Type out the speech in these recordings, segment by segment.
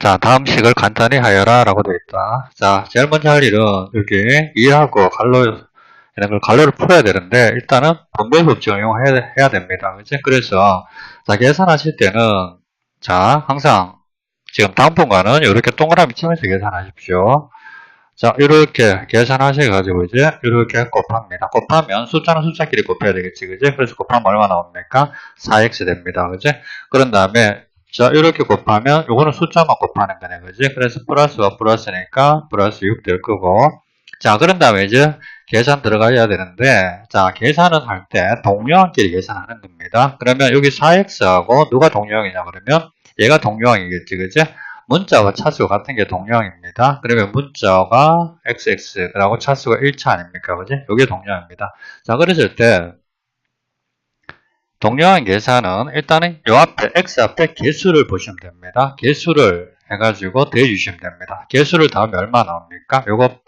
자, 다음 식을 간단히 하여라 라고 되어 있다. 자, 제일 먼저 할 일은 여기 2하고 갈로, 이런 걸 갈로를 풀어야 되는데, 일단은 분배 법칙을 이용해야 해야 됩니다. 그치? 그래서, 자, 계산하실 때는, 자, 항상 지금 당분간은 이렇게 동그라미 치면서 계산하십시오. 자, 이렇게 계산하셔가지고 이제 이렇게 곱합니다. 곱하면 숫자는 숫자끼리 곱해야 되겠지, 그지? 그래서 곱하면 얼마 나옵니까? 4x 됩니다, 그지? 그런 다음에 자, 이렇게 곱하면 요거는 숫자만 곱하는 거네, 그지? 그래서 플러스와 플러스니까 플러스 6 될 거고 자, 그런 다음에 이제 계산 들어가야 되는데 자, 계산은 할 때 동료한끼리 계산하는 겁니다. 그러면 여기 4x하고 누가 동료이냐 그러면 얘가 동료이겠지, 그지? 문자와 차수가 같은 게 동량입니다. 그러면 문자가 xx라고 차수가 1차 아닙니까? 그지? 이게 동량입니다. 자, 그랬을 때 동량한 계산은 일단은 요 앞에 x 앞에 개수를 보시면 됩니다. 개수를 해가지고 대주시면 됩니다. 개수를 더하면 얼마 나옵니까? 요거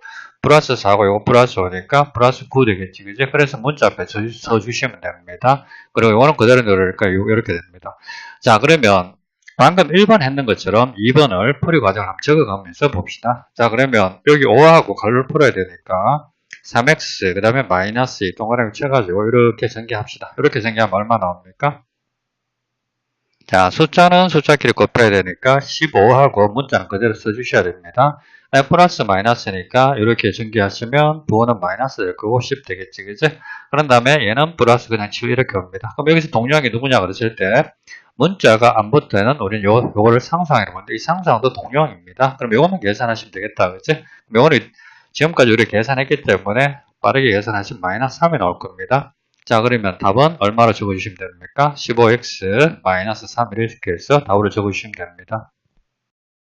플러스 4고 요거 플러스 5니까 플러스 9 되겠지. 그지? 그래서 문자 앞에 써, 써주시면 됩니다. 그리고 요거는 그대로 누르니까 이렇게 됩니다. 자, 그러면 방금 1번 했는 것처럼 2번을 풀이 과정을 한번 적어가면서 봅시다. 자 그러면 여기 5하고 갈로를 풀어야 되니까 3x 그 다음에 마이너스 2 동그라미 쳐가지고 이렇게 전개합시다. 이렇게 전개하면 얼마 나옵니까? 자 숫자는 숫자끼리 곱해야 되니까 15하고 문자는 그대로 써주셔야 됩니다. 아니, 플러스 마이너스니까 이렇게 전개하시면 부호는 마이너스 될 거고 10 되겠지 그지? 그런 다음에 얘는 플러스 그냥 치고 이렇게 옵니다. 그럼 여기서 동량이 누구냐 그랬을 때 문자가 안 붙으면 우리는 요, 요거를 상상이라고 하는데 이 상상도 동령입니다. 그럼 요거만 계산하시면 되겠다. 그치? 요거는 지금까지 우리 계산했기 때문에 빠르게 계산하시면 마이너스 3이 나올 겁니다. 자 그러면 답은 얼마로 적어주시면 됩니까? 15x 마이너스 3 이렇게 해서 답으로 적어주시면 됩니다.